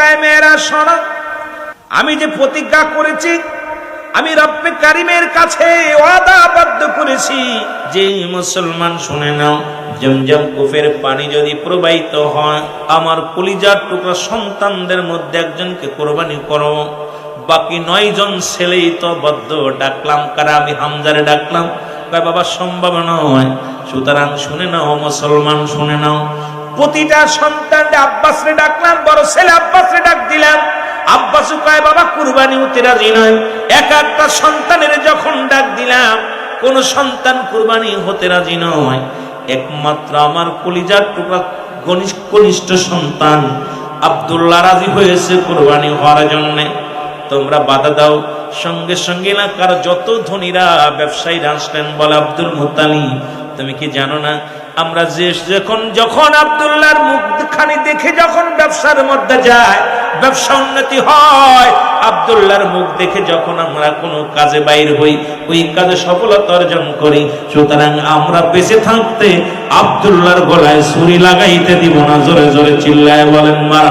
কয় মেয়েরা শোনো। আমি যে প্রতিজ্ঞা করেছি, আমি রব্বে কারিমের কাছে ওয়াদাবদ্ধ করেছি। যে মুসলমান শুনে নাও, জমজম কুফের পানি যদি প্রবাহিত হয়, আমার কলিজার টুকরা সন্তানদের মধ্যে একজনকে কোরবানি করো। বাকি নয় জন ছেলেই তো বদ্ধ। ডাকলাম, কারা? আমি হামজারে ডাকলাম। বাবা, সম্ভব নয়। সুতরাং শুনে নাও, মুসলমান শুনে নাও। প্রতিটা সন্তান আব্বাসরে ডাকলাম, বড় ছেলে আব্বাসরে ডাক দিলাম। আব্বাসু কয়, বাবা, কুরবানি হতে রাজি নয়। এক একটা সন্তানের যখন ডাক দিলাম, কোন সন্তান কুরবানি হতে রাজি নয়। একমাত্র আমার কলিজার টুকরা কনিষ্ঠ সন্তান আব্দুল্লাহ রাজি হয়েছে কুরবানি হওয়ার জন্যে। তোমরা বাধা দাও। সঙ্গে সঙ্গে এলাকার যত ধনীরা, ব্যবসায়ীরা আসলেন, বলে, আব্দুল মুতালি তুমি কি জানো না? আমরা যে যখন যখন আব্দুল্লাহর মুখখানি দেখে যখন ব্যবসার মধ্যে যায়, ব্যবসা উন্নতি হয়, আব্দুল্লাহর মুখ দেখে যখন আমরা কোনো কাজে বাইর হই, ওই কাজে সফলতা অর্জন করি, সুতরাং আমরা বেঁচে থাকতে আব্দুল্লাহর গলায় ছুরি লাগাইতে দিব না, জোরে জোরে চিল্লায় বলেন মার